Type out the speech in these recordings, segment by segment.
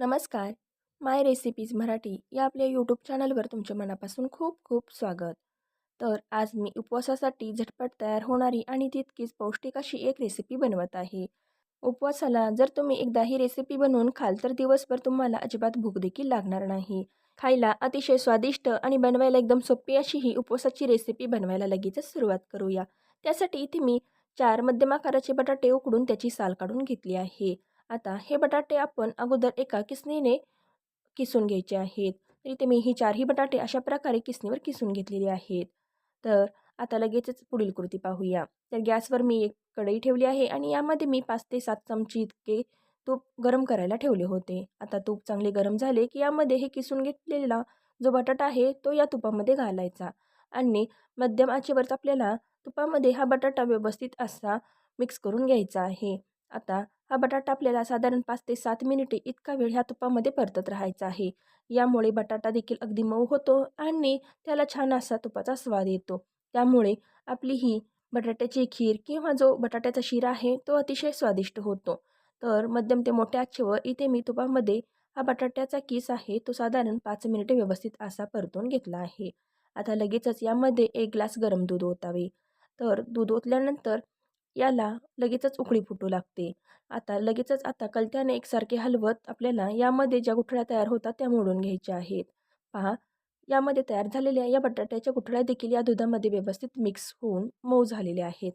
नमस्कार. माय रेसिपीज मराठी या आपल्या यूट्यूब चॅनलवर तुमच्या मनापासून खूप खूप स्वागत. तर आज मी उपवासासाठी झटपट तयार होणारी आणि तितकीच पौष्टिक अशी एक रेसिपी बनवत आहे. उपवासाला जर तुम्ही एकदा ही रेसिपी बनवून खाल तर दिवसभर तुम्हाला अजिबात भूक देखील लागणार नाही. खायला अतिशय स्वादिष्ट आणि बनवायला एकदम सोपी अशी ही उपवासाची रेसिपी बनवायला लगेचच सुरुवात करूया. त्यासाठी इथे मी चार मध्यम आकाराचे बटाटे उकडून त्याची साल काढून घेतली आहे. आता हे बटाटे आपण अगोदर एका किसणीने किसून घ्यायचे आहेत. तर इथे मी ही चारही बटाटे अशा प्रकारे किसणीवर किसून घेतलेले आहेत. तर आता लगेचच पुढील कृती पाहूया. तर गॅसवर मी एक कढई ठेवली आहे आणि यामध्ये मी पाच ते सात चमचे इतके तूप गरम करायला ठेवले होते. आता तूप चांगले गरम झाले की यामध्ये हे किसून घेतलेला जो बटाटा आहे तो या तुपामध्ये घालायचा. आणि मध्यम आचेवरच आपल्याला तुपामध्ये हा बटाटा व्यवस्थित असा मिक्स करून घ्यायचा आहे. आता हा बटाटा आपल्याला साधारण पाच ते सात मिनिटे इतका वेळ ह्या तुपामध्ये परतत राहायचा आहे. यामुळे बटाटा देखील अगदी मऊ होतो आणि त्याला छान असा तुपाचा स्वाद येतो. त्यामुळे आपली ही बटाट्याची खीर किंवा जो बटाट्याचा शिरा आहे तो अतिशय स्वादिष्ट होतो. तर मध्यम ते मोठ्या आचेवर इथे मी तुपामध्ये हा बटाट्याचा किस आहे तो साधारण पाच मिनिटे व्यवस्थित असा परतून घेतला आहे. आता लगेचच यामध्ये एक ग्लास गरम दूध ओतावे. तर दूध ओतल्यानंतर याला लगेचच उकळी फुटू लागते. आता लगेचच आता कलत्याने एकसारखे हलवत आपल्याला यामध्ये ज्या गुठळ्या तयार होतात त्या मोडून घ्यायच्या आहेत. पहा यामध्ये तयार झालेल्या या बटाट्याच्या गुठळ्या देखील या दुधामध्ये व्यवस्थित मिक्स होऊन मऊ झालेल्या आहेत.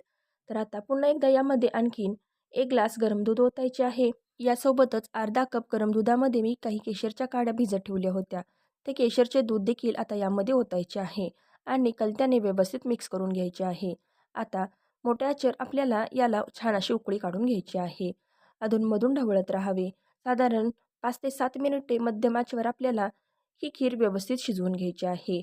तर आता पुन्हा एकदा यामध्ये आणखीन एक ग्लास गरम दूध ओतायचे आहे. यासोबतच अर्धा कप गरम दुधामध्ये मी काही केशरच्या काड्या भिजत ठेवल्या होत्या. ते केशरचे दूध देखील आता यामध्ये ओतायचे आहे आणि कलत्याने व्यवस्थित मिक्स करून घ्यायचे आहे. आता मोठ्या चर आपल्याला याला छान अशी उकळी काढून घ्यायची आहे. अधूनमधून ढवळत राहावे. साधारण पाच ते सात मिनिटे मध्यम आचेवर आपल्याला ही खीर व्यवस्थित शिजवून घ्यायची आहे.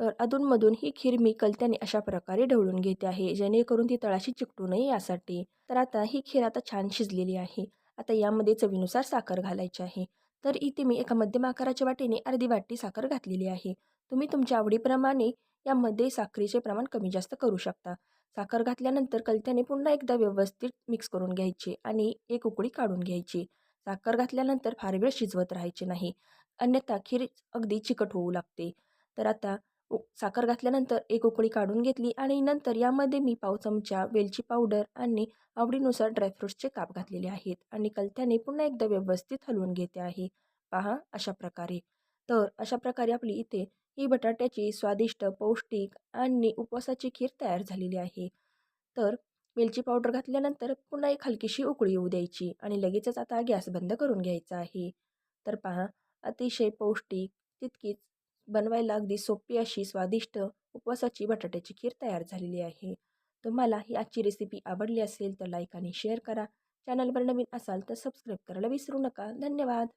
तर अधूनमधून ही खीर मी कलत्याने अशा प्रकारे ढवळून घेते आहे जेणेकरून ती तळाशी चिकटू नये यासाठी. तर आता ही खीर आता छान शिजलेली आहे. आता यामध्ये चवीनुसार साखर घालायची आहे. तर इथे मी एका मध्यम आकाराच्या वाटीने अर्धी वाटी साखर घातलेली आहे. तुम्ही तुमच्या आवडीप्रमाणे यामध्ये साखरेचे प्रमाण कमी जास्त करू शकता. साखर घातल्यानंतर कलत्याने पुन्हा एकदा व्यवस्थित मिक्स करून घ्यायचे आणि एक उकळी काढून घ्यायची. साखर घातल्यानंतर फार वेळ शिजवत राहायचे नाही. अन्यथा खीर अगदी चिकट होऊ लागते. तर आता साखर घातल्यानंतर एक उकळी काढून घेतली आणि नंतर यामध्ये मी पाव चमचा वेलची पावडर आणि आवडीनुसार ड्रायफ्रूट्सचे काप घातलेले आहेत आणि कलत्याने पुन्हा एकदा व्यवस्थित हलवून घेते आहे. पहा अशा प्रकारे. तर अशा प्रकारे आपली इथे ही बटाट्याची स्वादिष्ट पौष्टिक आणि उपवासाची खीर तयार झालेली आहे. तर वेलची पावडर घातल्यानंतर पुन्हा एक हलकीशी उकळी येऊ द्यायची आणि लगेचच आता गॅस बंद करून घ्यायचा आहे. तर पहा अतिशय पौष्टिक तितकीच बनवायला अगदी सोपी अशी स्वादिष्ट उपवासाची बटाट्याची खीर तयार झालेली आहे. तुम्हाला ही आजची रेसिपी आवडली असेल तर लाईक आणि शेअर करा. चॅनलवर नवीन असाल तर सबस्क्राईब करायला विसरू नका. धन्यवाद!